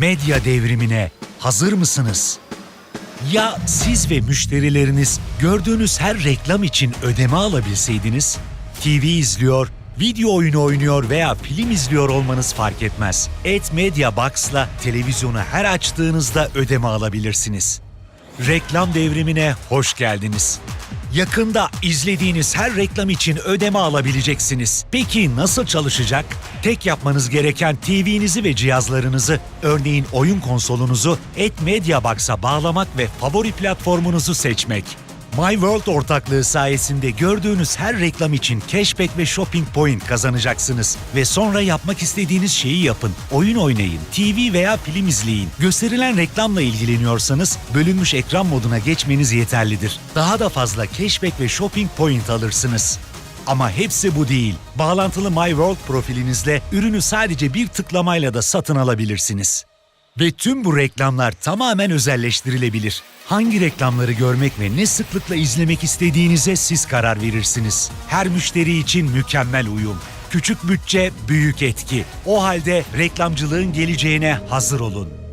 Medya devrimine hazır mısınız? Ya siz ve müşterileriniz gördüğünüz her reklam için ödeme alabilseydiniz? TV izliyor, video oyunu oynuyor veya film izliyor olmanız fark etmez. Et Media Box'la televizyonu her açtığınızda ödeme alabilirsiniz. Reklam devrimine hoş geldiniz. Yakında izlediğiniz her reklam için ödeme alabileceksiniz. Peki nasıl çalışacak? Tek yapmanız gereken TV'nizi ve cihazlarınızı, örneğin oyun konsolunuzu Et Media Box'a bağlamak ve favori platformunuzu seçmek. My World ortaklığı sayesinde gördüğünüz her reklam için cashback ve shopping point kazanacaksınız. Ve sonra yapmak istediğiniz şeyi yapın. Oyun oynayın, TV veya film izleyin. Gösterilen reklamla ilgileniyorsanız bölünmüş ekran moduna geçmeniz yeterlidir. Daha da fazla cashback ve shopping point alırsınız. Ama hepsi bu değil. Bağlantılı My World profilinizle ürünü sadece bir tıklamayla da satın alabilirsiniz. Ve tüm bu reklamlar tamamen özelleştirilebilir. Hangi reklamları görmek ve ne sıklıkla izlemek istediğinize siz karar verirsiniz. Her müşteri için mükemmel uyum. Küçük bütçe, büyük etki. O halde reklamcılığın geleceğine hazır olun.